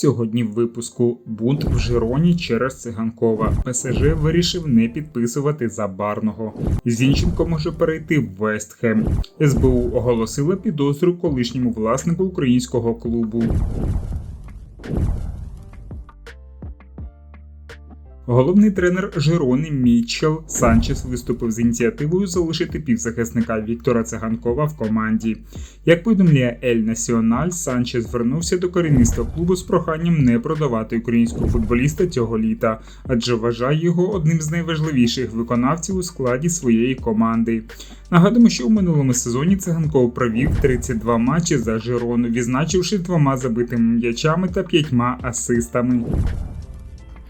Сьогодні в випуску бунт в Жироні через циганкова. ПСЖ вирішив не підписувати забарного. Зінченко може перейти в Вестхем. СБУ оголосила підозру колишньому власнику українського клубу. Головний тренер Жирони Мітчел Санчес виступив з ініціативою залишити півзахисника Віктора Циганкова в команді. Як повідомляє Ель Національ, Санчес звернувся до керівництва клубу з проханням не продавати українського футболіста цього літа, адже вважає його одним з найважливіших виконавців у складі своєї команди. Нагадуємо, що у минулому сезоні циганков провів 32 матчі за Жирону, відзначивши двома забитими м'ячами та п'ятьма асистами.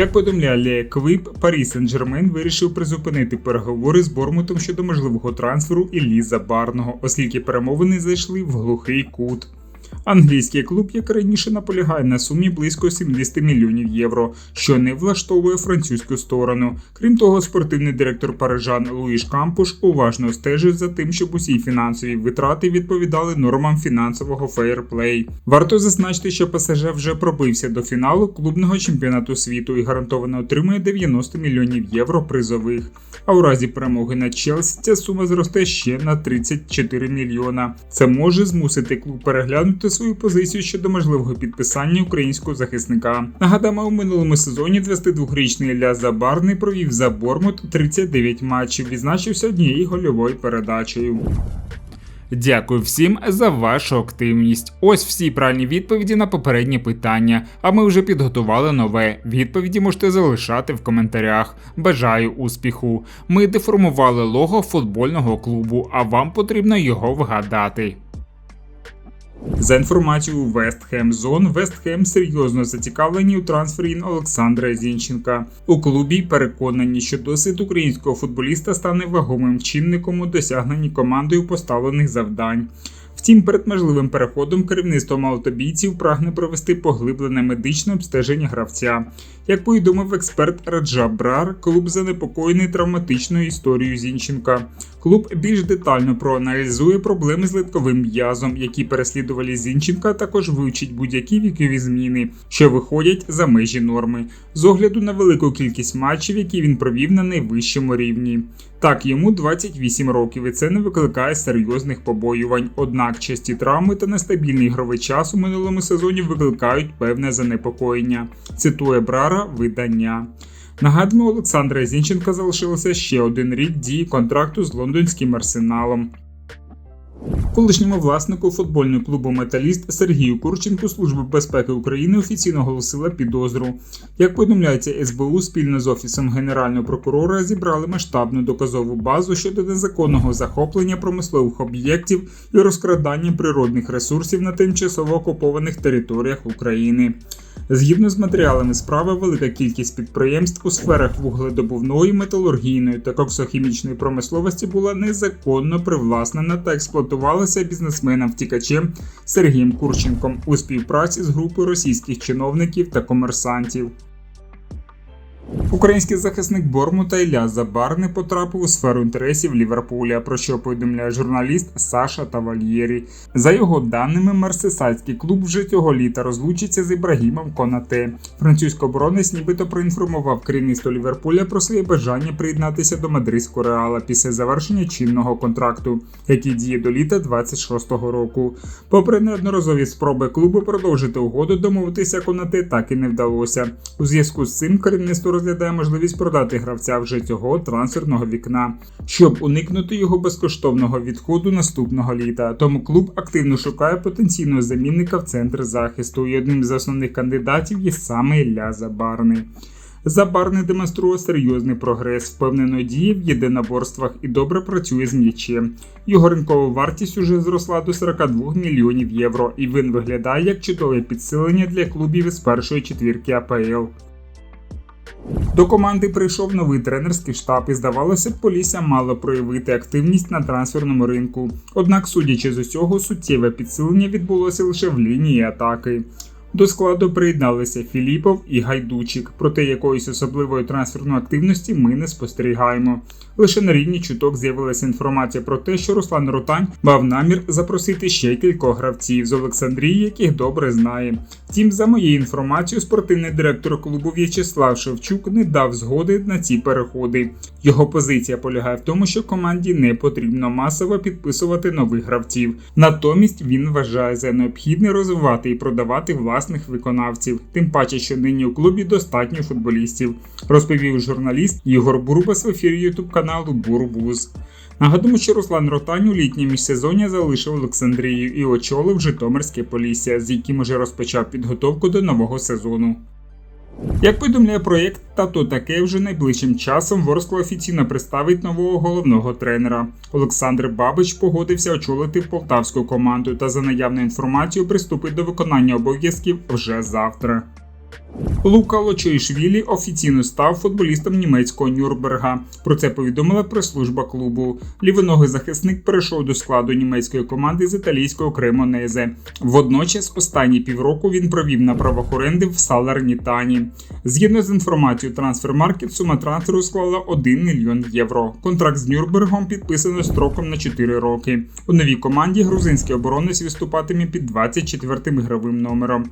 Як повідомляє Квіп, Парі Сен-Жермен вирішив призупинити переговори з Бормутом щодо можливого трансферу Іллі Забарного, оскільки перемовини зайшли в глухий кут. Англійський клуб, як раніше, наполягає на сумі близько 70 мільйонів євро, що не влаштовує французьку сторону. Крім того, спортивний директор Парижан Луїш Кампуш уважно стежить за тим, щоб усі фінансові витрати відповідали нормам фінансового фейерплей. Варто зазначити, що ПСЖ вже пробився до фіналу клубного чемпіонату світу і гарантовано отримує 90 мільйонів євро призових. А у разі перемоги над Челсі ця сума зросте ще на 34 мільйона. Це може змусити клуб переглянути свою позицію щодо можливого підписання українського захисника. Нагадаємо, у минулому сезоні 22-річний Ілля Забарний провів за Бормут 39 матчів, відзначився однією гольовою передачею. Дякую всім за вашу активність. Ось всі правильні відповіді на попередні питання. А ми вже підготували нове. Відповіді можете залишати в коментарях. Бажаю успіху! Ми деформували лого футбольного клубу, а вам потрібно його вгадати. За інформацією Вестхем Зон, Вестхем серйозно зацікавлені у трансфері Олександра Зінченка. У клубі переконані, що досвід українського футболіста стане вагомим чинником у досягненні командою поставлених завдань. Втім, перед можливим переходом керівництво малотобійців прагне провести поглиблене медичне обстеження гравця. Як повідомив експерт Раджаб Брар, клуб занепокоєний травматичною історією Зінченка. Клуб більш детально проаналізує проблеми з литковим м'язом, які переслідували Зінченка, також вивчить будь-які вікові зміни, що виходять за межі норми, з огляду на велику кількість матчів, які він провів на найвищому рівні. Так, йому 28 років, і це не викликає серйозних побоювань. Однак часті травми та нестабільний ігровий час у минулому сезоні викликають певне занепокоєння. Цитує Брара видання. Нагадуємо, Олександра Зінченка залишилося ще один рік дії контракту з лондонським арсеналом. Колишньому власнику футбольного клубу Металіст Сергію Курченку Служба безпеки України офіційно оголосила підозру. Як повідомляється СБУ, спільно з офісом генерального прокурора зібрали масштабну доказову базу щодо незаконного захоплення промислових об'єктів і розкрадання природних ресурсів на тимчасово окупованих територіях України. Згідно з матеріалами справи, велика кількість підприємств у сферах вугледобувної, металургійної та коксохімічної промисловості була незаконно привласнена та експлуатувалася бізнесменом втікачем Сергієм Курченком у співпраці з групою російських чиновників та комерсантів. Український захисник Бормута Ілля Забарний потрапив у сферу інтересів Ліверпуля, про що повідомляє журналіст Саша Тавальєрі. За його даними, Мерсисайський клуб вже цього літа розлучиться з Ібрагімом Конате. Французький оборонець нібито проінформував керівництво Ліверпуля про своє бажання приєднатися до мадридського реала після завершення чинного контракту, який діє до літа 26-го року. Попри неодноразові спроби клубу продовжити угоду, домовитися Конате так і не вдалося. У зв'язку з цим керівництво розглядає можливість продати гравця вже цього трансферного вікна, щоб уникнути його безкоштовного відходу наступного літа. Тому клуб активно шукає потенційного замінника в центр захисту, і одним з основних кандидатів є саме Ілля Забарний. Забарний демонструє серйозний прогрес, впевнено діє в єдиноборствах і добре працює з м'ячем. Його ринкова вартість уже зросла до 42 мільйонів євро, і він виглядає як чудове підсилення для клубів із першої четвірки АПЛ. До команди прийшов новий тренерський штаб і здавалося б, Полісся мало проявити активність на трансферному ринку. Однак, судячи з усього, суттєве підсилення відбулося лише в лінії атаки. До складу приєдналися Філіпов і Гайдучик, проте якоїсь особливої трансферної активності ми не спостерігаємо. Лише на рівні чуток з'явилася інформація про те, що Руслан Ротань мав намір запросити ще кількох гравців з Олександрії, яких добре знає. Втім, за моєю інформацією, спортивний директор клубу В'ячеслав Шевчук не дав згоди на ці переходи. Його позиція полягає в тому, що команді не потрібно масово підписувати нових гравців. Натомість він вважає за необхідне розвивати і продавати власних виконавців, тим паче, що нині у клубі достатньо футболістів, розповів журналіст Ігор Бурбас в ефірі ютуб каналу Бурбуз. Нагадуємо, що Руслан Ротань у літнє міжсезоння залишив Олександрію і очолив Житомирське Полісся, з яким уже розпочав підготовку до нового сезону. Як повідомляє проєкт, та то таке вже найближчим часом Ворскла офіційно представить нового головного тренера. Олександр Бабич погодився очолити полтавську команду та за наявною інформацією приступить до виконання обов'язків вже завтра. Лука Лочоїшвілі офіційно став футболістом німецького Нюрнберга. Про це повідомила прес-служба клубу. Лівоногий захисник перейшов до складу німецької команди з італійського Кремонезе. Водночас, останні півроку він провів на правах оренди в Салернітані. Згідно з інформацією Трансфермаркет, сума трансферу склала 1 мільйон євро. Контракт з Нюрнбергом підписано строком на 4 роки. У новій команді грузинський оборонець виступатиме під 24-м ігровим номером.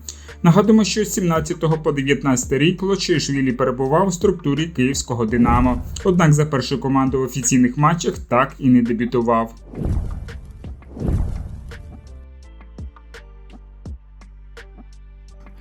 Нагадуємо, що з 17 по 19 рік Лочишвілі перебував у структурі київського Динамо. Однак за першу команду в офіційних матчах так і не дебютував.